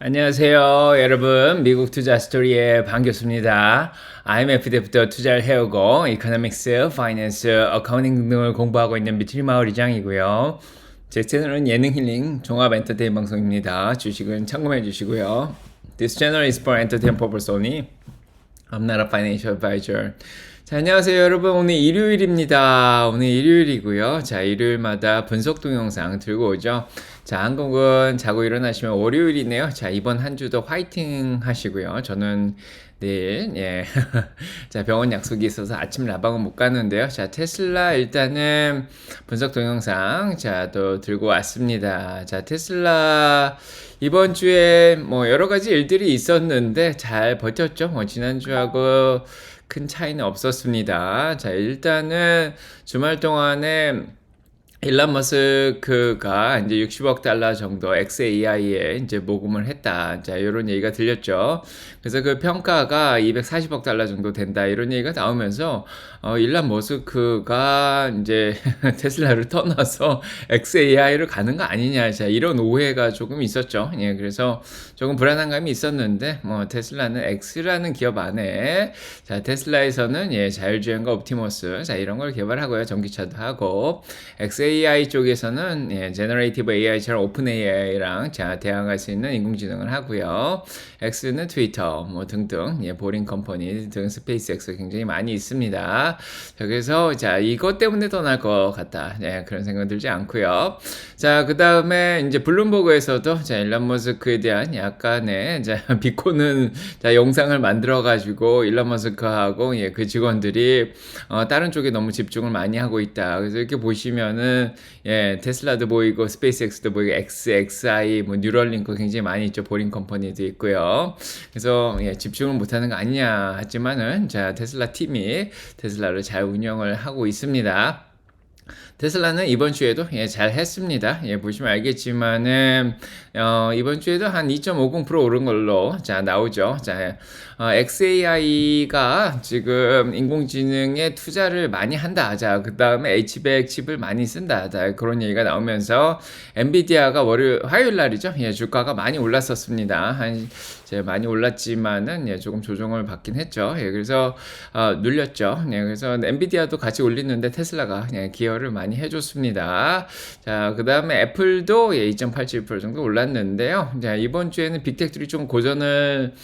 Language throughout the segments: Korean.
안녕하세요, 여러분. 미국 투자 스토리의 반갑습니다. IMF 때부터 투자를 해오고 이코노믹스, 파이낸스, 어카운팅 등을 공부하고 있는 미트리 마을 이장이고요. 제 채널은 예능 힐링 종합 엔터테인 방송입니다. 주식은 참고해 주시고요. This channel is for entertainment purpose only. I'm not a financial advisor. 자, 안녕하세요, 여러분. 오늘 일요일입니다. 오늘 일요일이고요. 자, 일요일마다 분석 동영상 들고 오죠. 자, 한국은 자고 일어나시면 월요일이네요. 자, 이번 한 주도 화이팅 하시고요. 저는 내일, 예. 자, 병원 약속이 있어서 아침 라방은 못 가는데요. 자, 테슬라 일단은 분석 동영상, 자, 또 들고 왔습니다. 자, 테슬라 이번 주에 뭐 여러 가지 일들이 있었는데 잘 버텼죠. 뭐 지난주하고 큰 차이는 없었습니다. 자, 일단은 주말 동안에 일란 머스크가 이제 60억 달러 정도 XAI에 이제 모금을 했다. 자, 이런 얘기가 들렸죠. 그래서 그 평가가 240억 달러 정도 된다. 이런 얘기가 나오면서 어, 일란 머스크가 이제 테슬라를 떠나서 XAI를 가는 거 아니냐. 자, 이런 오해가 조금 있었죠. 예, 그래서 조금 불안한 감이 있었는데 뭐 테슬라는 X라는 기업 안에 자, 테슬라에서는 예, 자율주행과 옵티머스 자, 이런 걸 개발하고요. 전기차도 하고 XAI AI 쪽에서는 예, 제너레이티브 AI처럼 오픈 AI랑 자, 대항할 수 있는 인공지능을 하고요. X는 트위터 뭐 등등 예, 보링 컴퍼니 등 스페이스X 굉장히 많이 있습니다. 자, 그래서 자 이것 때문에 떠날 것 같다. 예, 그런 생각 들지 않고요. 자, 그 다음에 이제 블룸버그에서도 자 일란 머스크에 대한 약간의 자 비코는 자 영상을 만들어 가지고 일란 머스크하고 예, 그 직원들이 어, 다른 쪽에 너무 집중을 많이 하고 있다. 그래서 이렇게 보시면은 보면은 예 테슬라도 보이고 스페이스X도 보이고 XXI 뭐 뉴럴링크 굉장히 많이 있죠 보링 컴퍼니도 있고요. 그래서 예, 집중을 못 하는 거 아니냐 하지만은 자 테슬라 팀이 테슬라를 잘 운영을 하고 있습니다. 테슬라는 이번 주에도 예, 잘 했습니다. 예, 보시면 알겠지만은 어, 이번 주에도 한 2.50% 오른 걸로 자 나오죠. 자 어, XAI가 지금 인공지능에 투자를 많이 한다. 자 그다음에 H100 칩을 많이 쓴다. 자 그런 얘기가 나오면서 엔비디아가 월요 화요일 날이죠. 예, 주가가 많이 올랐었습니다. 한 이제 많이 올랐지만은 예, 조금 조정을 받긴 했죠. 예, 그래서 어, 눌렸죠. 예, 그래서 엔비디아도 같이 올리는데 테슬라가 예, 기여를 많이 해줬습니다. 자, 그 다음에 애플도 예, 2.87% 정도 올랐는데요. 자, 이번 주에는 빅텍들이 좀 고전을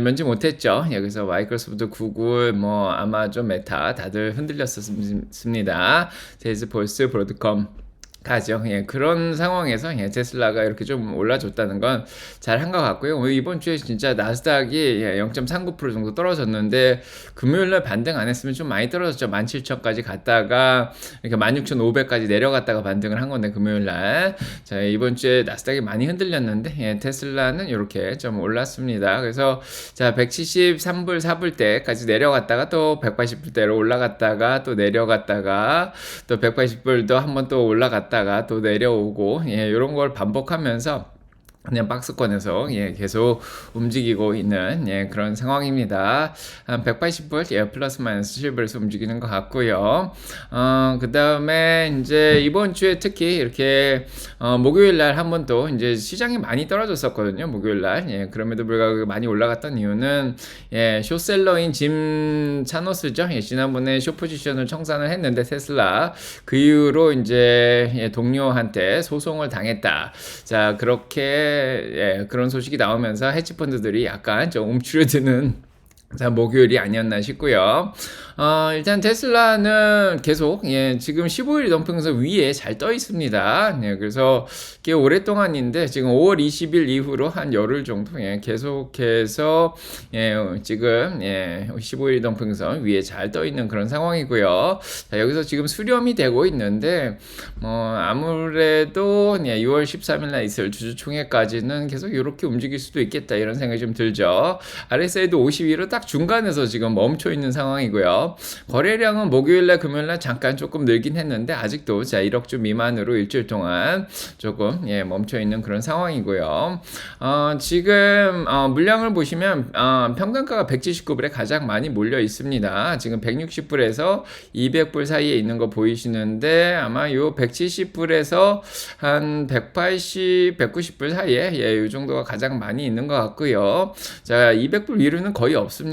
면지 못했죠. 예, 그래서 마이크로소프트, 구글, 뭐 아마존, 메타 다들 흔들렸었습니다. 세일즈포스, 브로드컴 가죠. 예, 그런 상황에서 예, 테슬라가 이렇게 좀 올라줬다는 건 잘한 것 같고요. 이번 주에 진짜 나스닥이 예, 0.39% 정도 떨어졌는데 금요일날 반등 안 했으면 좀 많이 떨어졌죠. 17,000까지 갔다가 이렇게 16,500까지 내려갔다가 반등을 한 건데 금요일날 자 이번 주에 나스닥이 많이 흔들렸는데 예, 테슬라는 이렇게 좀 올랐습니다. 그래서 자 173불 4불 때까지 내려갔다가 또 180불대로 올라갔다가 또 내려갔다가 또 180불도 한번 또 올라갔다. 갔다가 또 내려오고 예, 이런 걸 반복하면서 그냥 박스권에서 예, 계속 움직이고 있는 예, 그런 상황입니다. 한 180불 예, 플러스 마이너스 7불에서 움직이는 것 같고요. 어, 그 다음에 이제 이번 주에 특히 이렇게 어, 목요일 날 한 번 또 이제 시장이 많이 떨어졌었거든요. 목요일 날. 예, 그럼에도 불구하고 많이 올라갔던 이유는 예, 쇼셀러인 짐 차노스죠. 예, 지난번에 쇼 포지션을 청산을 했는데 테슬라 그 이후로 이제 예, 동료한테 소송을 당했다. 자, 그렇게 예, 그런 소식이 나오면서 헤지펀드들이 약간 좀 움츠려드는 자, 목요일이 아니었나 싶고요. 어, 일단 테슬라는 계속, 예, 지금 15일 넘으면서 위에 잘 떠 있습니다. 예, 그래서 꽤 오랫동안인데, 지금 5월 20일 이후로 한 열흘 정도, 예, 계속해서, 예, 지금, 예, 15일 넘평선 위에 잘 떠 있는 그런 상황이고요. 자, 여기서 지금 수렴이 되고 있는데, 뭐, 아무래도, 예, 6월 13일 날 있을 주주총회까지는 계속 이렇게 움직일 수도 있겠다, 이런 생각이 좀 들죠. RSI도 52로 딱딱 중간에서 지금 멈춰 있는 상황이고요. 거래량은 목요일날 금요일날 잠깐 조금 늘긴 했는데 아직도 자 1억 주 미만으로 일주일 동안 조금 예, 멈춰 있는 그런 상황이고요. 어, 지금 어, 물량을 보시면 어, 평균가가 179불에 가장 많이 몰려 있습니다. 지금 160불에서 200불 사이에 있는 거 보이시는데 아마 요 170불에서 한 180, 190불 사이에 예, 이 정도가 가장 많이 있는 것 같고요. 자, 200불 위로는 거의 없습니다.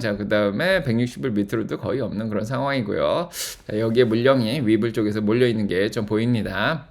자, 그 다음에 160불 밑으로도 거의 없는 그런 상황이고요. 자, 여기에 물량이 위불 쪽에서 몰려 있는 게 좀 보입니다.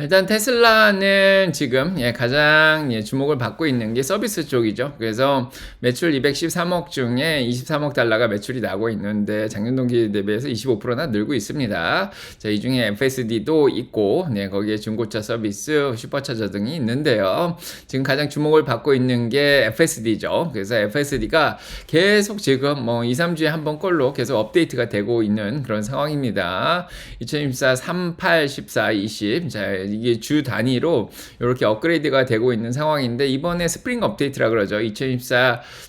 일단 테슬라는 지금 예, 가장 예, 주목을 받고 있는 게 서비스 쪽이죠. 그래서 매출 213억 중에 23억 달러가 매출이 나고 있는데 작년 동기 대비해서 25%나 늘고 있습니다. 자, 이 중에 FSD도 있고 네, 거기에 중고차 서비스, 슈퍼차저 등이 있는데요. 지금 가장 주목을 받고 있는 게 FSD죠. 그래서 FSD가 계속 지금 뭐 2, 3주에 한번 꼴로 계속 업데이트가 되고 있는 그런 상황입니다. 2024 38, 14, 20. 자, 이게 주 단위로 이렇게 업그레이드가 되고 있는 상황인데 이번에 스프링 업데이트라 그러죠.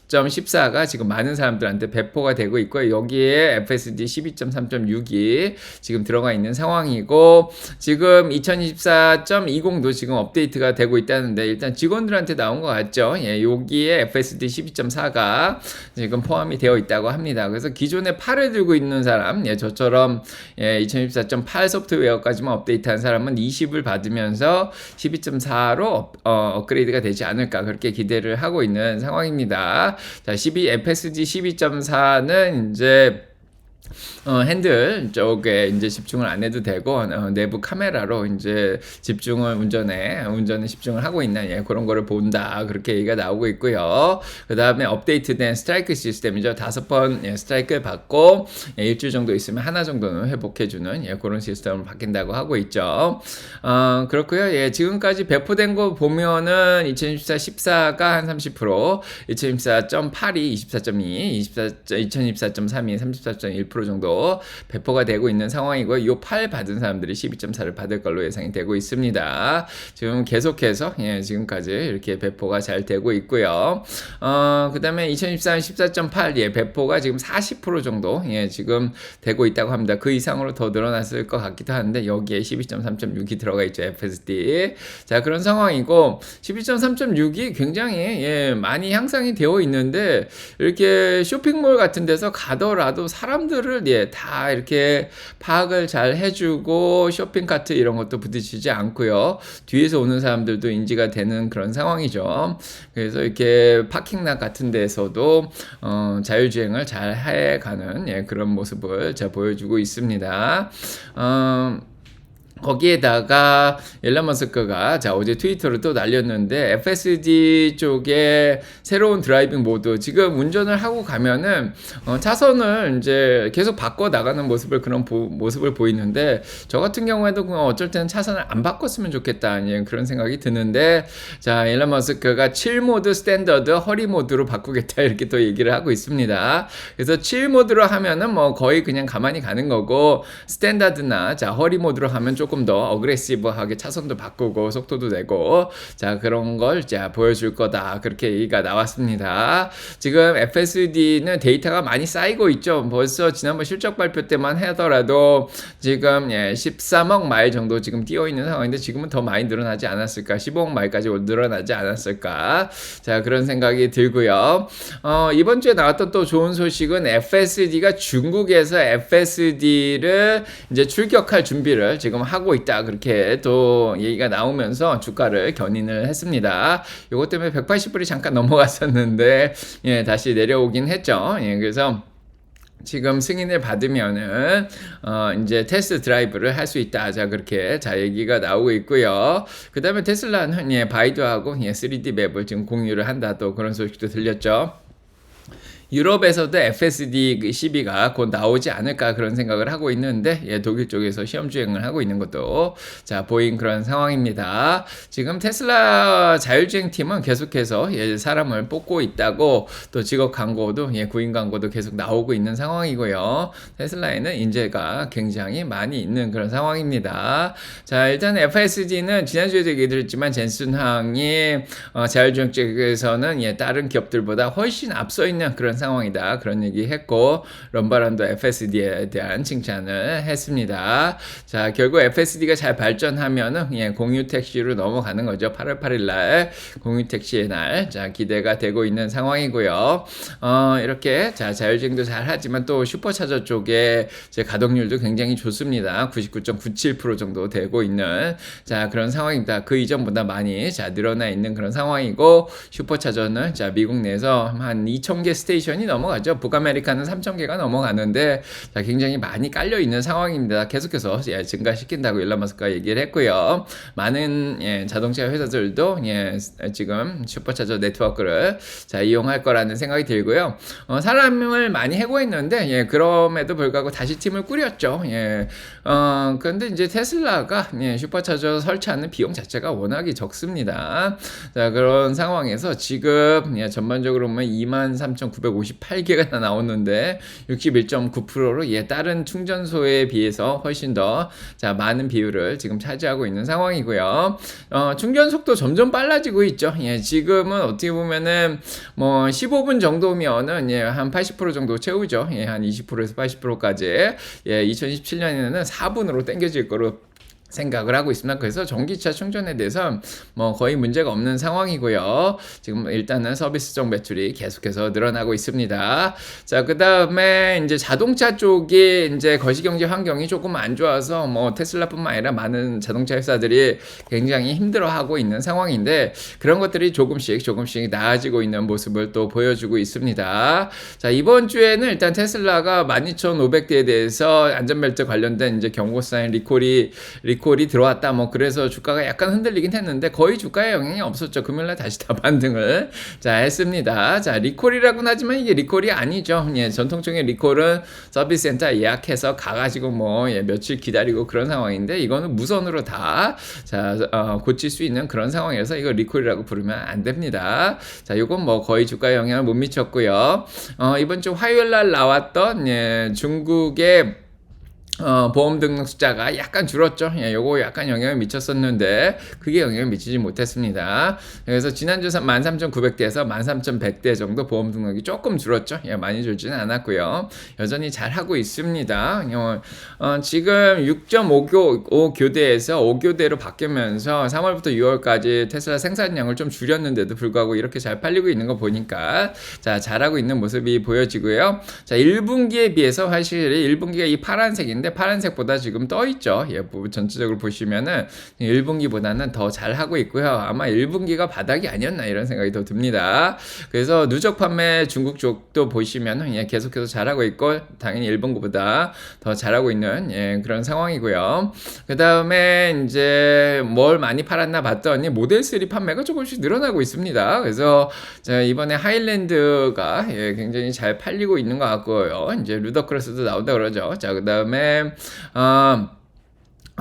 2024.14가 지금 많은 사람들한테 배포가 되고 있고요. 여기에 FSD 12.3.6이 지금 들어가 있는 상황이고 지금 2024.20도 지금 업데이트가 되고 있다는데 일단 직원들한테 나온 것 같죠. 예, 여기에 FSD 12.4가 지금 포함이 되어 있다고 합니다. 그래서 기존에 8을 들고 있는 사람, 예, 저처럼 예, 2024.8 소프트웨어까지만 업데이트한 사람은 20을 받으면서 12.4로 어, 업그레이드가 되지 않을까 그렇게 기대를 하고 있는 상황입니다. 자, 12 FSD 12.4는 이제 어, 핸들 쪽에 이제 집중을 안 해도 되고 어, 내부 카메라로 이제 집중을 운전에 운전에 집중을 하고 있는 예, 그런 거를 본다 그렇게 얘기가 나오고 있고요. 그 다음에 업데이트된 스트라이크 시스템이죠. 다섯 번 예, 스트라이크를 받고 예, 일주일 정도 있으면 하나 정도는 회복해주는 예, 그런 시스템을 바뀐다고 하고 있죠. 어, 그렇고요. 예, 지금까지 배포된 거 보면은 2024 14가 한 30%, 2024.8이 24.2, 24, 2024.3이 34.1% 정도 배포가 되고 있는 상황이고요. 이 8 받은 사람들이 12.4를 받을 걸로 예상이 되고 있습니다. 지금 계속해서 예, 지금까지 이렇게 배포가 잘 되고 있고요. 어, 그다음에 2024 14.8 예, 배포가 지금 40% 정도 예, 지금 되고 있다고 합니다. 그 이상으로 더 늘어났을 것 같기도 한데 여기에 12.3.6이 들어가 있죠. FSD. 자, 그런 상황이고 12.3.6이 굉장히 예, 많이 향상이 되어 있는데 이렇게 쇼핑몰 같은 데서 가더라도 사람들을 예, 다 이렇게 파악을 잘 해주고 쇼핑 카트 이런 것도 부딪히지 않고요. 뒤에서 오는 사람들도 인지가 되는 그런 상황이죠. 그래서 이렇게 파킹락 같은 데서도 어, 자율주행을 잘 해가는 예, 그런 모습을 제가 보여주고 있습니다. 어, 거기에다가 일론 머스크가 자 어제 트위터를 또 날렸는데 FSD 쪽에 새로운 드라이빙 모드 지금 운전을 하고 가면은 어, 차선을 이제 계속 바꿔 나가는 모습을 그런 보, 모습을 보이는데 저 같은 경우에도 어쩔 때는 차선을 안 바꿨으면 좋겠다 예, 그런 생각이 드는데 자 일론 머스크가 7 모드 스탠더드 허리 모드로 바꾸겠다 이렇게 또 얘기를 하고 있습니다. 그래서 7 모드로 하면은 뭐 거의 그냥 가만히 가는 거고 스탠다드나 자 허리 모드로 하면 조금 조금 더 어그레시브하게 차선도 바꾸고 속도도 내고 자 그런 걸 자 보여줄 거다 그렇게 얘기가 나왔습니다. 지금 FSD는 데이터가 많이 쌓이고 있죠. 벌써 지난번 실적 발표 때만 하더라도 지금 예, 13억 마일 정도 지금 뛰어 있는 상황인데 지금은 더 많이 늘어나지 않았을까? 15억 마일까지 늘어나지 않았을까? 자 그런 생각이 들고요. 어, 이번 주에 나왔던 또 좋은 소식은 FSD가 중국에서 FSD를 이제 출격할 준비를 지금 하고 하고 있다 그렇게 또 얘기가 나오면서 주가를 견인을 했습니다. 이것 때문에 180불이 잠깐 넘어갔었는데 예, 다시 내려오긴 했죠. 예, 그래서 지금 승인을 받으면은 어 이제 테스트 드라이브를 할 수 있다. 자 그렇게 자 얘기가 나오고 있고요. 그다음에 테슬라는 예 바이두하고 예 3D 맵을 지금 공유를 한다. 또 그런 소식도 들렸죠. 유럽에서도 FSD 12가 곧 나오지 않을까 그런 생각을 하고 있는데 예, 독일 쪽에서 시험 주행을 하고 있는 것도 자 보인 그런 상황입니다. 지금 테슬라 자율주행 팀은 계속해서 예, 사람을 뽑고 있다고 또 직업 광고도 예, 구인 광고도 계속 나오고 있는 상황이고요. 테슬라에는 인재가 굉장히 많이 있는 그런 상황입니다. 자 일단 FSD는 지난주에도 얘기 드렸지만 젠슨항이 어, 자율주행 쪽에서는 예, 다른 기업들보다 훨씬 앞서 있는 그런 상황이다. 그런 얘기 했고, 럼바란도 FSD에 대한 칭찬을 했습니다. 자, 결국 FSD가 잘 발전하면은, 예, 공유 택시로 넘어가는 거죠. 8월 8일 날, 공유 택시의 날. 자, 기대가 되고 있는 상황이고요. 어, 이렇게, 자, 자율주행도 잘 하지만 또 슈퍼차저 쪽에 제 가동률도 굉장히 좋습니다. 99.97% 정도 되고 있는, 자, 그런 상황입니다. 그 이전보다 많이, 자, 늘어나 있는 그런 상황이고, 슈퍼차저는, 자, 미국 내에서 한 2,000개 스테이션 스테이션이 넘어가죠. 북아메리카는 3,000개가 넘어가는데 자, 굉장히 많이 깔려 있는 상황입니다. 계속해서 예, 증가시킨다고 일론 마스크가 얘기를 했고요. 많은 예, 자동차 회사들도 예, 지금 슈퍼차저 네트워크를 자, 이용할 거라는 생각이 들고요. 어, 사람을 많이 해고했는데 예, 그럼에도 불구하고 다시 팀을 꾸렸죠. 예. 어, 그런데 이제 테슬라가 예, 슈퍼차저 설치하는 비용 자체가 워낙에 적습니다. 자, 그런 상황에서 지금 예, 전반적으로 보면 23,950 258개가 나오는데 61.9%로 예, 다른 충전소에 비해서 훨씬 더 자, 많은 비율을 지금 차지하고 있는 상황이고요. 어, 충전 속도 점점 빨라지고 있죠. 예, 지금은 어떻게 보면은 뭐 15분 정도면은 예, 한 80% 정도 채우죠. 예, 한 20%에서 80%까지. 예, 2017년에는 4분으로 땡겨질 거로 생각을 하고 있습니다. 그래서 전기차 충전에 대해서 뭐 거의 문제가 없는 상황이고요. 지금 일단은 서비스적 매출이 계속해서 늘어나고 있습니다. 자, 그 다음에 이제 자동차 쪽이 이제 거시 경제 환경이 조금 안 좋아서 뭐 테슬라뿐만 아니라 많은 자동차 회사들이 굉장히 힘들어하고 있는 상황인데 그런 것들이 조금씩 조금씩 나아지고 있는 모습을 또 보여주고 있습니다. 자, 이번 주에는 일단 테슬라가 12,500대에 대해서 안전벨트 관련된 이제 경고 사인 리콜이 리 리콜이 들어왔다. 뭐 그래서 주가가 약간 흔들리긴 했는데 거의 주가에 영향이 없었죠. 금요일날 다시 다 반등을 자 했습니다. 자 리콜이라고는 하지만 이게 리콜이 아니죠. 예, 전통적인 리콜은 서비스 센터 예약해서 가가지고 뭐 예, 며칠 기다리고 그런 상황인데 이거는 무선으로 다자 어, 고칠 수 있는 그런 상황이라서 이거 리콜이라고 부르면 안 됩니다. 자 이건 뭐 거의 주가에 영향을 못 미쳤고요. 어, 이번 주 화요일 날 나왔던 예, 중국의 어, 보험 등록 숫자가 약간 줄었죠. 예, 요거 약간 영향을 미쳤었는데 그게 영향을 미치지 못했습니다. 그래서 지난주 13,900대에서 13,100대 정도 보험 등록이 조금 줄었죠. 예, 많이 줄지는 않았고요. 여전히 잘 하고 있습니다. 어, 어, 지금 6.5교 교대에서 5교대로 바뀌면서 3월부터 6월까지 테슬라 생산량을 좀 줄였는데도 불구하고 이렇게 잘 팔리고 있는 거 보니까 자, 잘하고 있는 모습이 보여지고요. 자, 1분기에 비해서 사실 1분기가 이 파란색인데 있는데 파란색보다 지금 떠 있죠. 예, 전체적으로 보시면은 1분기보다는 더 잘하고 있고요. 아마 1분기가 바닥이 아니었나 이런 생각이 더 듭니다. 그래서 누적 판매 중국 쪽도 보시면은 예, 계속해서 잘하고 있고 당연히 1분기보다 더 잘하고 있는 예, 그런 상황이고요. 그 다음에 이제 뭘 많이 팔았나 봤더니 모델 3 판매가 조금씩 늘어나고 있습니다. 그래서 이번에 하일랜드가 예, 굉장히 잘 팔리고 있는 것 같고요. 이제 루더크로스도 나온다 그러죠. 자, 그 다음에 어,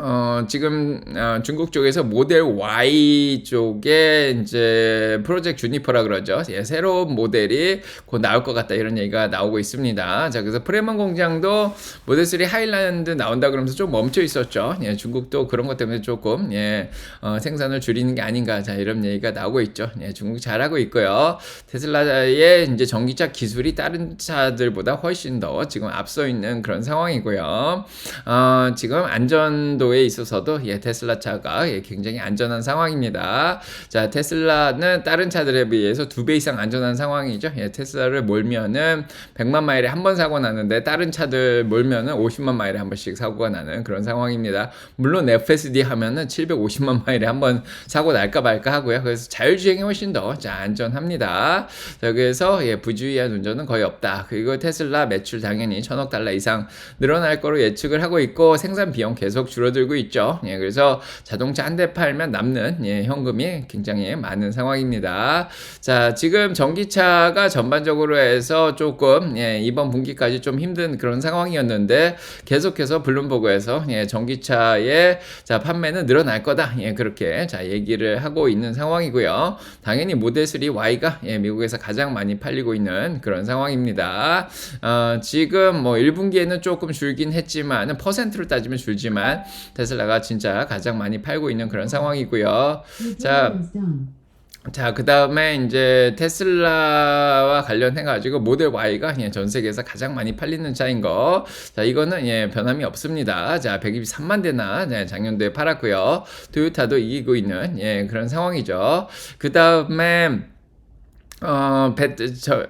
어, 지금 어, 중국 쪽에서 모델 Y 쪽에 이제 프로젝트 주니퍼라 그러죠. 예, 새로운 모델이 곧 나올 것 같다 이런 얘기가 나오고 있습니다. 자, 그래서 프레먼 공장도 모델 3 하일랜드 나온다 그러면서 좀 멈춰 있었죠. 예, 중국도 그런 것 때문에 조금 예, 어, 생산을 줄이는 게 아닌가 자 이런 얘기가 나오고 있죠. 예, 중국 잘하고 있고요. 테슬라의 이제 전기차 기술이 다른 차들보다 훨씬 더 지금 앞서 있는 그런 상황이고요. 어, 지금 안전도 정도에 있어서도 예, 테슬라 차가 예, 굉장히 안전한 상황입니다. 자, 테슬라는 다른 차들에 비해서 두 배 이상 안전한 상황이죠. 예, 테슬라를 몰면은 100만 마일에 한 번 사고 나는데 다른 차들 몰면은 50만 마일에 한 번씩 사고가 나는 그런 상황입니다. 물론 FSD 하면은 750만 마일에 한 번 사고 날까 말까 하고요. 그래서 자율주행이 훨씬 더 자, 안전합니다. 자, 그래서 예, 부주의한 운전은 거의 없다. 그리고 테슬라 매출 당연히 천억 달러 이상 늘어날 거로 예측을 하고 있고 생산 비용 계속 줄어들 줄어들고 있죠. 예, 그래서 자동차 한 대 팔면 남는 예, 현금이 굉장히 많은 상황입니다. 자, 지금 전기차가 전반적으로 해서 조금 예, 이번 분기까지 좀 힘든 그런 상황이었는데 계속해서 블룸버그에서 예, 전기차의 자 판매는 늘어날 거다. 예, 그렇게 자 얘기를 하고 있는 상황이고요. 당연히 모델 3 Y가 예, 미국에서 가장 많이 팔리고 있는 그런 상황입니다. 어, 지금 뭐 1분기에는 조금 줄긴 했지만 퍼센트로 따지면 줄지만 테슬라가 진짜 가장 많이 팔고 있는 그런 상황이고요. 자, 자, 그 다음에 이제 테슬라와 관련해가지고 모델 Y가 예, 전 세계에서 가장 많이 팔리는 차인 거. 자, 이거는 예, 변함이 없습니다. 자, 123만 대나 네, 작년도에 팔았고요. 토요타도 이기고 있는 예, 그런 상황이죠. 그 다음에 어, 배, 저,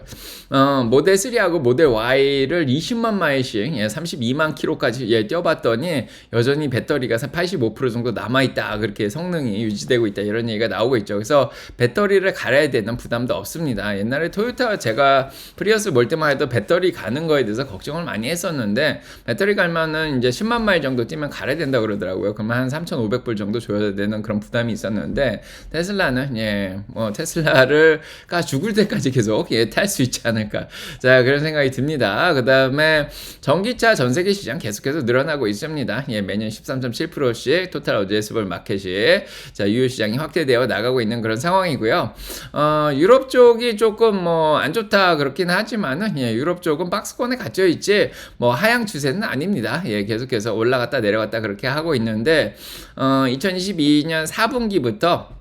어, 모델 3하고 모델 Y를 20만 마일씩, 예, 32만 킬로까지, 예, 뛰어봤더니, 여전히 배터리가 85% 정도 남아있다. 그렇게 성능이 유지되고 있다. 이런 얘기가 나오고 있죠. 그래서 배터리를 갈아야 되는 부담도 없습니다. 옛날에 토요타 제가 프리어스 몰 때만 해도 배터리 가는 거에 대해서 걱정을 많이 했었는데, 배터리 갈면은 이제 10만 마일 정도 뛰면 갈아야 된다 그러더라고요. 그러면 한 3,500불 정도 줘야 되는 그런 부담이 있었는데, 테슬라는, 예, 뭐, 테슬라를 까 죽을 때까지 계속 예, 탈 수 있지 않을까. 자, 그런 생각이 듭니다. 그 다음에 전기차 전 세계 시장 계속해서 늘어나고 있습니다. 예, 매년 13.7%씩 토탈 어드레스블 마켓이 자, 유효 시장이 확대되어 나가고 있는 그런 상황이고요. 어, 유럽 쪽이 조금 뭐 안 좋다 그렇긴 하지만은 예, 유럽 쪽은 박스권에 갇혀 있지 뭐 하향 추세는 아닙니다. 예, 계속해서 올라갔다 내려갔다 그렇게 하고 있는데 어, 2022년 4분기부터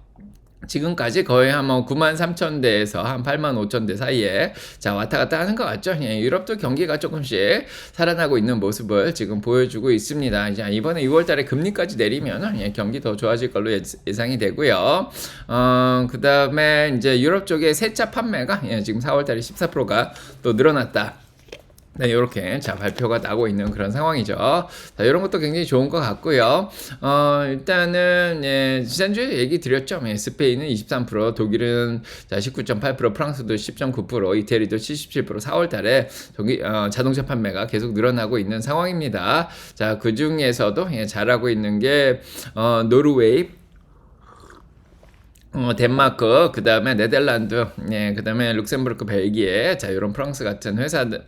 지금까지 거의 한뭐 9만 3천 대에서 한 8만 5천 대 사이에 자 왔다 갔다 하는 것 같죠. 예, 유럽도 경기가 조금씩 살아나고 있는 모습을 지금 보여주고 있습니다. 이제 이번에 6월달에 금리까지 내리면 예, 경기 더 좋아질 걸로 예상이 되고요. 어, 그 다음에 이제 유럽 쪽에 세차 판매가 예, 지금 4월달에 14%가 또 늘어났다. 네, 이렇게 자 발표가 나고 있는 그런 상황이죠. 자, 이런 것도 굉장히 좋은 것 같고요. 어, 일단은 예, 지난주에 얘기 드렸죠. 예, 스페인은 23%, 독일은 자 19.8%, 프랑스도 10.9%, 이태리도 77%, 4월달에 저기 어, 자동차 판매가 계속 늘어나고 있는 상황입니다. 자, 그 중에서도 예, 잘하고 있는 게 어, 노르웨이, 어, 덴마크, 그 다음에 네덜란드, 예, 그 다음에 룩셈부르크, 벨기에, 자, 이런 프랑스 같은 회사들,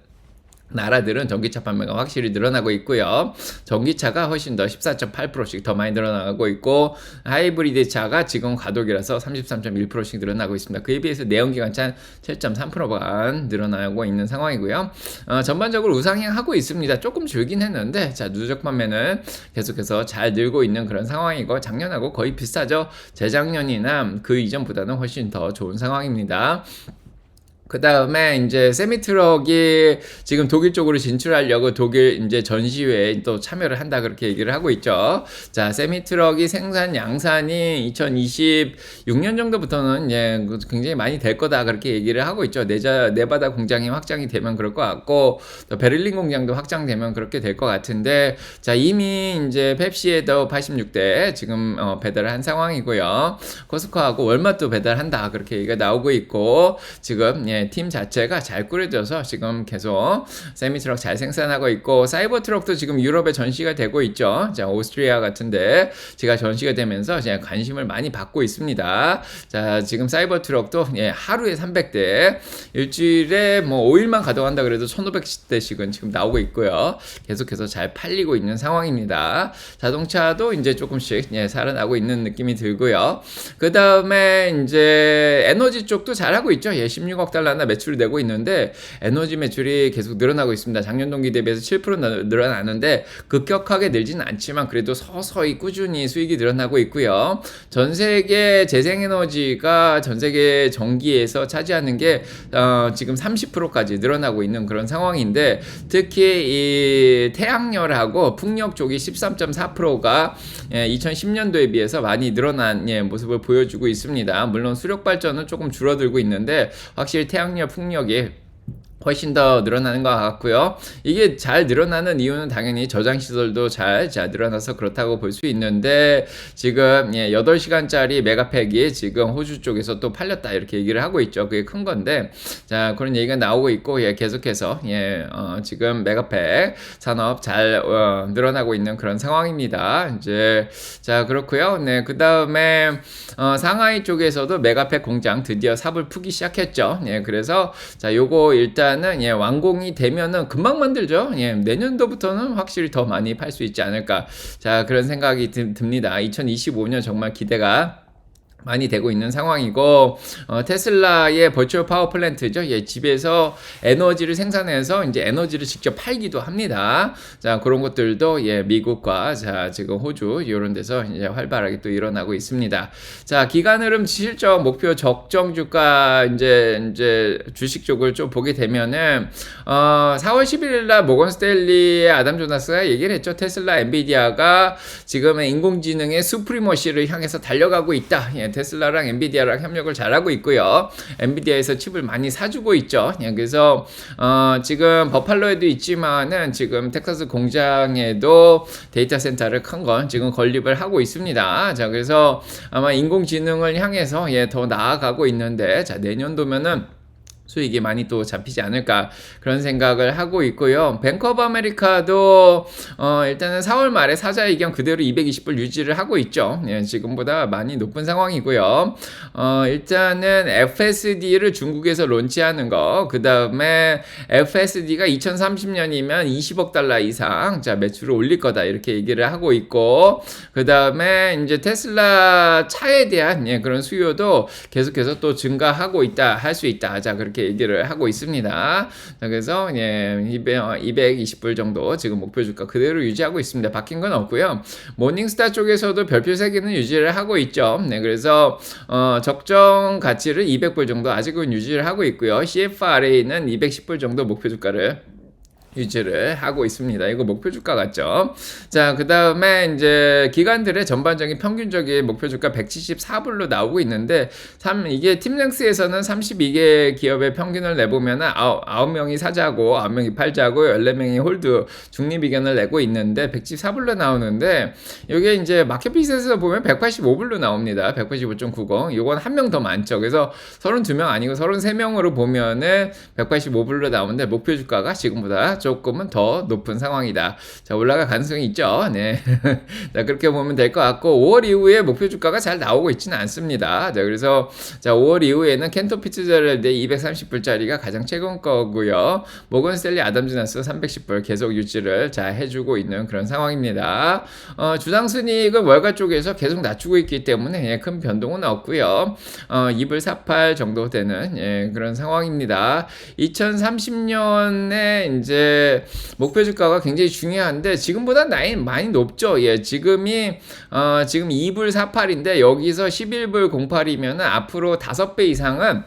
나라들은 전기차 판매가 확실히 늘어나고 있고요. 전기차가 훨씬 더 14.8%씩 더 많이 늘어나고 있고 하이브리드 차가 지금 가독이라서 33.1%씩 늘어나고 있습니다. 그에 비해서 내연기관차 7.3%가 늘어나고 있는 상황이고요. 어, 전반적으로 우상향하고 있습니다. 조금 줄긴 했는데 자 누적 판매는 계속해서 잘 늘고 있는 그런 상황이고 작년하고 거의 비슷하죠. 재작년이나 그 이전보다는 훨씬 더 좋은 상황입니다. 그 다음에 이제 세미트럭이 지금 독일 쪽으로 진출하려고 독일 이제 전시회에 또 참여를 한다 그렇게 얘기를 하고 있죠. 자, 세미트럭이 생산 양산이 2026년 정도부터는 예, 굉장히 많이 될 거다 그렇게 얘기를 하고 있죠. 네자, 네바다 공장이 확장이 되면 그럴 것 같고 또 베를린 공장도 확장되면 그렇게 될 것 같은데 자, 이미 이제 펩시에도 86대 지금 어, 배달을 한 상황이고요. 코스코하고 월마도 배달한다 그렇게 얘기가 나오고 있고 지금 예, 팀 자체가 잘 꾸려져서 지금 계속 세미트럭 잘 생산하고 있고 사이버 트럭도 지금 유럽에 전시가 되고 있죠. 자, 오스트리아 같은데 제가 전시가 되면서 제가 관심을 많이 받고 있습니다. 자, 지금 사이버 트럭도 예, 하루에 300대, 일주일에 뭐 5일만 가져간다 그래도 1500대씩은 지금 나오고 있고요. 계속해서 잘 팔리고 있는 상황입니다. 자동차도 이제 조금씩 예, 살아나고 있는 느낌이 들고요. 그 다음에 이제 에너지 쪽도 잘하고 있죠. 예, 16억 달러 달러나 매출을 내고 있는데 에너지 매출이 계속 늘어나고 있습니다. 작년 동기 대비해서 7% 늘어나는데 급격하게 늘지는 않지만 그래도 서서히 꾸준히 수익이 늘어나고 있고요. 전 세계 재생에너지가 전 세계 전기에서 차지하는 게 어, 지금 30%까지 늘어나고 있는 그런 상황인데 특히 이 태양열하고 풍력 쪽이 13.4%가 예, 2010년도에 비해서 많이 늘어난 예, 모습을 보여주고 있습니다. 물론 수력 발전은 조금 줄어들고 있는데 확실히 태 태양열 풍력이 훨씬 더 늘어나는 것 같고요. 이게 잘 늘어나는 이유는 당연히 저장 시설도 잘, 잘 늘어나서 그렇다고 볼 수 있는데 지금 예, 8시간짜리 메가팩이 지금 호주 쪽에서 또 팔렸다 이렇게 얘기를 하고 있죠. 그게 큰 건데 자 그런 얘기가 나오고 있고 예, 계속해서 예, 어, 지금 메가팩 산업 잘 어, 늘어나고 있는 그런 상황입니다. 이제 자 그렇고요. 네, 그 다음에 어, 상하이 쪽에서도 메가팩 공장 드디어 삽을 푸기 시작했죠. 예, 그래서 자 요거 일단 은 예, 완공이 되면은 금방 만들죠. 예, 내년도부터는 확실히 더 많이 팔 수 있지 않을까. 자 그런 생각이 드, 듭니다. 2025년 정말 기대가 많이 되고 있는 상황이고 어, 테슬라의 버추얼 파워 플랜트죠. 예, 집에서 에너지를 생산해서 이제 에너지를 직접 팔기도 합니다. 자 그런 것들도 예, 미국과 자 지금 호주 이런 데서 이제 활발하게 또 일어나고 있습니다. 자 기간 흐름 실적 목표 적정 주가 이제 이제 주식 쪽을 좀 보게 되면은 어, 4월 11일 날 모건 스텔리의 아담 조나스가 얘기를 했죠. 테슬라 엔비디아가 지금의 인공지능의 수프리머시를 향해서 달려가고 있다. 예, 테슬라랑 엔비디아랑 협력을 잘하고 있고요. 엔비디아에서 칩을 많이 사주고 있죠. 예, 그래서 어, 지금 버팔로에도 있지만은 지금 텍사스 공장에도 데이터 센터를 큰 건 지금 건립을 하고 있습니다. 자, 그래서 아마 인공지능을 향해서 예, 더 나아가고 있는데 자, 내년도면은 수익이 많이 또 잡히지 않을까 그런 생각을 하고 있고요. 뱅크 오브 아메리카도 어 일단은 4월 말에 사자 이견 그대로 220불 유지를 하고 있죠. 예, 지금보다 많이 높은 상황이고요. 어 일단은 FSD를 중국에서 론치하는 거, 그 다음에 FSD가 2030년이면 20억 달러 이상 자 매출을 올릴 거다 이렇게 얘기를 하고 있고, 그 다음에 이제 테슬라 차에 대한 예, 그런 수요도 계속해서 또 증가하고 있다 할 수 있다. 자 그렇게 이렇게 얘기를 하고 있습니다. 그래서 예, 200, 220불 정도 지금 목표 주가 그대로 유지하고 있습니다. 바뀐 건 없고요. 모닝스타 쪽에서도 별표 3개는 유지를 하고 있죠. 네, 그래서 어, 적정 가치를 200불 정도 아직은 유지를 하고 있고요. CFRA는 210불 정도 목표 주가를 유지를 하고 있습니다. 이거 목표 주가 같죠? 자, 그 다음에 이제 기관들의 전반적인 평균적인 목표 주가 174불로 나오고 있는데, 참, 이게 팀랭스에서는 32개 기업의 평균을 내보면 9, 명이 사자고, 9명이 팔자고, 14명이 홀드 중립 의견을 내고 있는데, 174불로 나오는데, 이게 이제 마켓핏에서 보면 185불로 나옵니다. 185.90. 이건 한 명 더 많죠. 그래서 32명 아니고 33명으로 보면은 185불로 나오는데, 목표 주가가 지금보다 조금은 더 높은 상황이다. 자, 올라갈 가능성이 있죠. 네. 자, 그렇게 보면 될 것 같고, 5월 이후에 목표 주가가 잘 나오고 있지는 않습니다. 자, 그래서, 자, 5월 이후에는 켄토 피츠저럴드 230불짜리가 가장 최근 거고요. 모건 스텔리 아담즈나스 310불 계속 유지를 잘 해주고 있는 그런 상황입니다. 어, 주당 순이익은 월가 쪽에서 계속 낮추고 있기 때문에 예, 큰 변동은 없고요. 어, 2불 48 정도 되는 예, 그런 상황입니다. 2030년에 이제 목표 주가가 굉장히 중요한데 지금보다 나이 많이 높죠. 예, 지금이 어, 지금 2불 48인데 여기서 11불 08이면은 앞으로 5배 이상은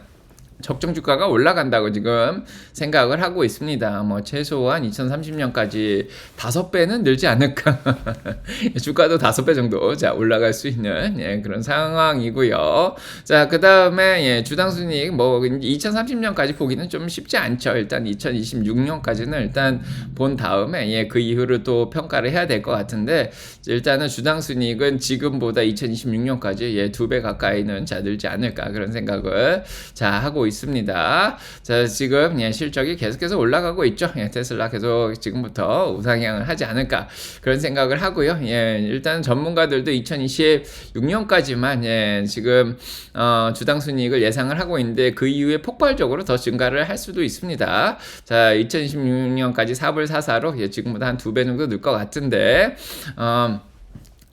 적정 주가가 올라간다고 지금 생각을 하고 있습니다. 뭐 최소한 2030년까지 다섯 배는 늘지 않을까. 주가도 다섯 배 정도 자 올라갈 수 있는 예, 그런 상황이고요. 자 그다음에 예, 주당 순이익 뭐 2030년까지 보기는 좀 쉽지 않죠. 일단 2026년까지는 일단 본 다음에 예, 그 이후를 또 평가를 해야 될 것 같은데 일단은 주당 순이익은 지금보다 2026년까지 예, 두 배 가까이는 자 늘지 않을까 그런 생각을 자 하고 있습니다. 있습니다. 자, 지금 예, 실적이 계속해서 올라가고 있죠. 예, 테슬라 계속 지금부터 우상향을 하지 않을까 그런 생각을 하고요. 예, 일단 전문가들도 2026년까지만 예, 지금 어, 주당 순이익을 예상을 하고 있는데 그 이후에 폭발적으로 더 증가를 할 수도 있습니다. 자, 2026년까지 4불 4사로 예, 지금보다 한 두 배 정도 늘 것 같은데 어,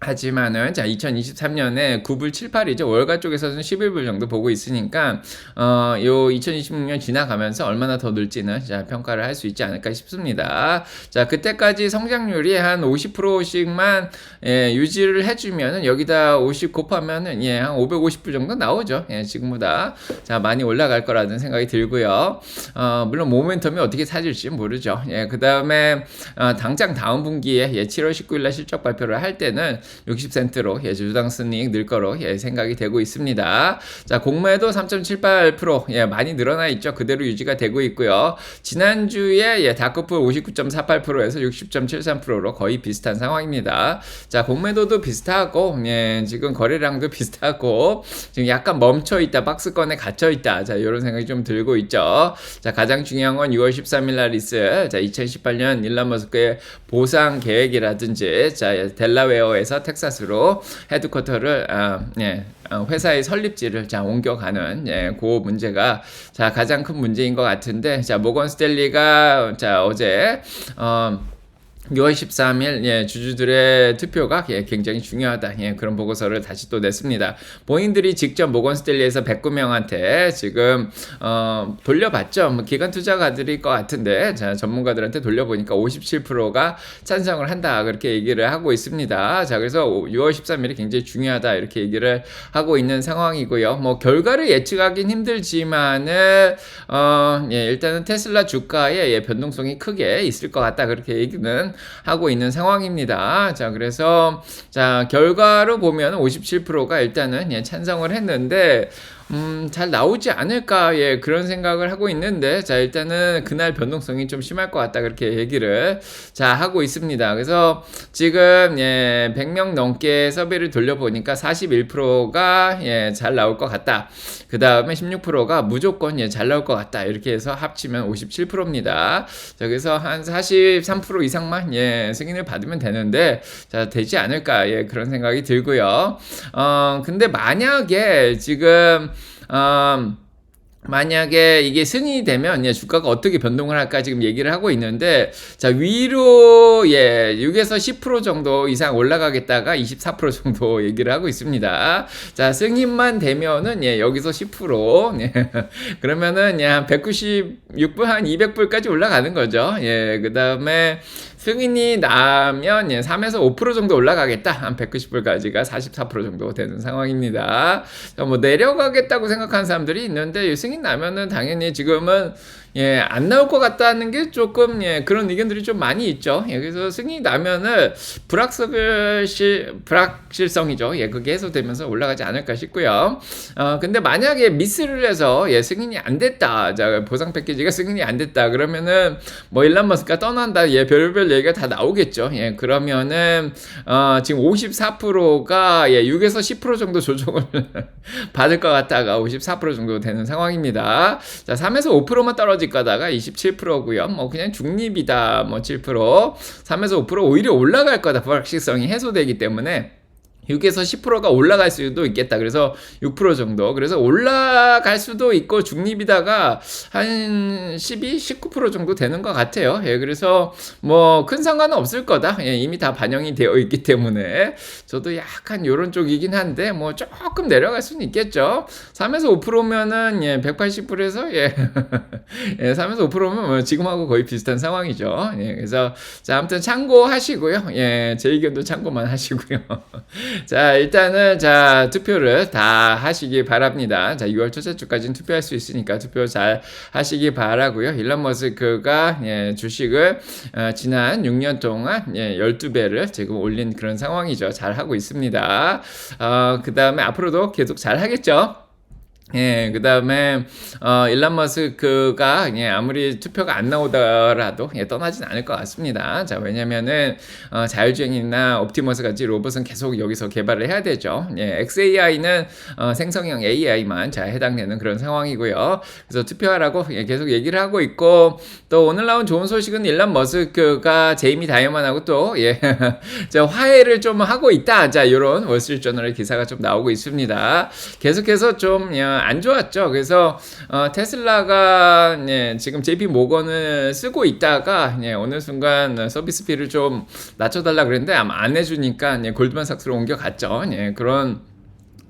하지만은 자 2023년에 9불 78이죠 월가 쪽에서는 11불 정도 보고 있으니까 어요 2026년 지나가면서 얼마나 더 늘지는 자 평가를 할 수 있지 않을까 싶습니다. 자 그때까지 성장률이 한 50%씩만 예, 유지를 해주면은 여기다 50 곱하면은 예한 550불 정도 나오죠. 예, 지금보다 자 많이 올라갈 거라는 생각이 들고요. 어 물론 모멘텀이 어떻게 사질지 모르죠. 예그 다음에 어, 당장 다음 분기에 예 7월 19일 날 실적 발표를 할 때는 60센트로 예, 주당 순이익 늘 거로 예, 생각이 되고 있습니다. 자, 공매도 3.78% 예, 많이 늘어나 있죠. 그대로 유지가 되고 있고요. 지난주에 예, 다크풀 59.48%에서 60.73%로 거의 비슷한 상황입니다. 자, 공매도도 비슷하고 예, 지금 거래량도 비슷하고 지금 약간 멈춰 있다. 박스권에 갇혀 있다. 자, 이런 생각이 좀 들고 있죠. 자, 가장 중요한 건 6월 13일 날 있을 자, 2018년 일란 머스크의 보상 계획이라든지 자, 델라웨어에서 텍사스로 헤드쿼터를 아, 예, 어, 회사의 설립지를 자 옮겨가는 예, 그 문제가 자 가장 큰 문제인 것 같은데 자 모건 스텔리가 자 어제 어 6월 13일 예, 주주들의 투표가 예, 굉장히 중요하다. 예, 그런 보고서를 다시 또 냈습니다. 본인들이 직접 모건 스텔리에서 109명한테 지금 어, 돌려봤죠. 뭐 기관 투자가들일 것 같은데 자, 전문가들한테 돌려보니까 57%가 찬성을 한다. 그렇게 얘기를 하고 있습니다. 자, 그래서 6월 13일이 굉장히 중요하다. 이렇게 얘기를 하고 있는 상황이고요. 뭐 결과를 예측하긴 힘들지만은 어, 예, 일단은 테슬라 주가에 예, 변동성이 크게 있을 것 같다. 그렇게 얘기는 하고 있는 상황입니다. 자, 그래서 자, 결과로 보면 57%가 일단은 예, 찬성을 했는데 음, 잘 나오지 않을까, 예, 그런 생각을 하고 있는데, 자, 일단은 그날 변동성이 좀 심할 것 같다, 그렇게 얘기를, 자, 하고 있습니다. 그래서 지금, 예, 100명 넘게 서비를 돌려보니까 41%가, 예, 잘 나올 것 같다. 그 다음에 16%가 무조건, 예, 잘 나올 것 같다. 이렇게 해서 합치면 57%입니다. 자, 그래서 한 43% 이상만, 예, 승인을 받으면 되는데, 자, 되지 않을까, 예, 그런 생각이 들고요. 어, 근데 만약에 지금, 음, 만약에 이게 승인이 되면 예, 주가가 어떻게 변동을 할까 지금 얘기를 하고 있는데 자 위로 예 6에서 10% 정도 이상 올라가겠다가 24% 정도 얘기를 하고 있습니다. 자 승인만 되면은 예 여기서 10% 예, 그러면은 예, 196불 한 200불까지 올라가는 거죠. 예 그 다음에 승인이 나면 예, 3에서 5% 정도 올라가겠다. 한 190불까지가 44% 정도 되는 상황입니다. 뭐 내려가겠다고 생각하는 사람들이 있는데 승인 나면은 당연히 지금은 예, 안 나올 것 같다는 게 조금, 예, 그런 의견들이 좀 많이 있죠. 예, 그래서 승인이 나면은 불확실, 불확실성이죠. 예, 그게 해소되면서 올라가지 않을까 싶고요. 어, 근데 만약에 미스를 해서, 예, 승인이 안 됐다. 자, 보상 패키지가 승인이 안 됐다. 그러면은, 뭐, 일란 머스크가 떠난다. 예, 별별 얘기가 다 나오겠죠. 예, 그러면은, 어, 지금 54%가, 예, 6에서 10% 정도 조정을 받을 것 같다가 54% 정도 되는 상황입니다. 자, 3에서 5%만 떨어 거다가 27%고요. 뭐 그냥 중립이다. 뭐 7%. 3에서 5% 오히려 올라갈 거다. 불확실성이 해소되기 때문에 6에서 10%가 올라갈 수도 있겠다. 그래서 6% 정도. 그래서 올라갈 수도 있고 중립이다가 한 12, 19% 정도 되는 것 같아요. 예, 그래서 뭐 큰 상관은 없을 거다. 예, 이미 다 반영이 되어 있기 때문에 저도 약간 요런 쪽이긴 한데 뭐 조금 내려갈 수는 있겠죠. 3에서 5%면은 예, 180불에서 예, 예 3에서 5%면 뭐 지금하고 거의 비슷한 상황이죠. 예, 그래서 자 아무튼 참고하시고요. 예, 제 의견도 참고만 하시고요. 자, 일단은 자, 투표를 다 하시기 바랍니다. 자, 6월 첫째 주까지는 투표할 수 있으니까 투표 잘 하시기 바라고요. 일론 머스크가 예, 주식을 어, 지난 6년 동안 예, 12배를 지금 올린 그런 상황이죠. 잘 하고 있습니다. 어, 그 다음에 앞으로도 계속 잘 하겠죠. 예, 그 다음에, 어, 일란 머스크가, 예, 아무리 투표가 안 나오더라도, 예, 떠나진 않을 것 같습니다. 자, 왜냐면은, 어, 자율주행이나 옵티머스 같이 로봇은 계속 여기서 개발을 해야 되죠. 예, XAI는, 어, 생성형 AI만 잘 해당되는 그런 상황이고요. 그래서 투표하라고 예, 계속 얘기를 하고 있고, 또 오늘 나온 좋은 소식은 일란 머스크가 제이미 다이어만하고 또, 예, 자, 화해를 좀 하고 있다. 자, 요런 월스트리트 저널의 기사가 좀 나오고 있습니다. 계속해서 좀, 예, 안 좋았죠. 그래서 어, 테슬라가 예, 지금 JP 모건을 쓰고 있다가 예, 어느 순간 서비스비를 좀 낮춰달라 그랬는데 아마 안 해주니까 예, 골드만삭스로 옮겨갔죠. 예, 그런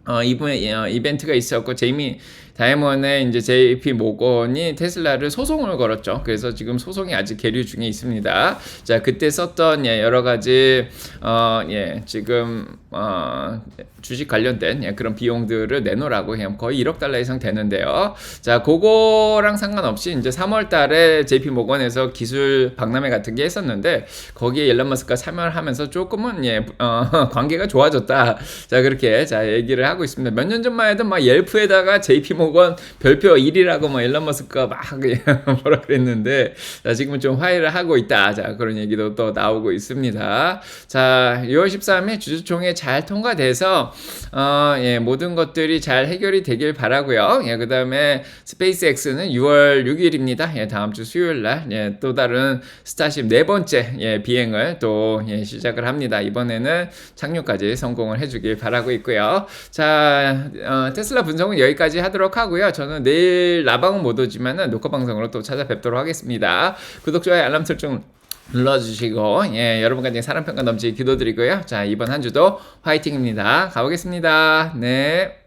어, 이번 어, 이벤트가 있었고 제이미 다이몬의 이제 JP 모건이 테슬라를 소송을 걸었죠. 그래서 지금 소송이 아직 계류 중에 있습니다. 자, 그때 썼던 예, 여러 가지 어, 예, 지금 어, 주식 관련된 예, 그런 비용들을 내놓으라고 그냥 거의 1억 달러 이상 되는데요. 자, 그거랑 상관없이 이제 3월 달에 JP 모건에서 기술 박람회 같은 게 했었는데 거기에 앨런 머스크가 참여를 하면서 조금은 예, 어, 관계가 좋아졌다. 자, 그렇게 자, 얘기를 하고 있습니다. 몇 년 전만 해도 막 옐프에다가 JP 모건 별표 1이라고 뭐 앨런 머스크가 막 뭐라 그랬는데 자, 지금은 좀 화해를 하고 있다. 자, 그런 얘기도 또 나오고 있습니다. 자, 6월 13일 주주총회 잘 통과돼서 어, 예, 모든 것들이 잘 해결이 되길 바라고요. 예, 그다음에 스페이스X는 6월 6일입니다. 예, 다음 주 수요일 날 예, 또 다른 스타쉽 네 번째 예, 비행을 또 예, 시작을 합니다. 이번에는 착륙까지 성공을 해 주길 바라고 있고요. 자, 어, 테슬라 분석은 여기까지 하도록 하고요. 저는 내일 라방은 못 오지만은 녹화 방송으로 또 찾아뵙도록 하겠습니다. 구독, 좋아요, 알람 설정 눌러주시고 예, 여러분까지 사랑 평가 넘치게 기도드리고요. 자, 이번 한 주도 화이팅입니다. 가보겠습니다. 네.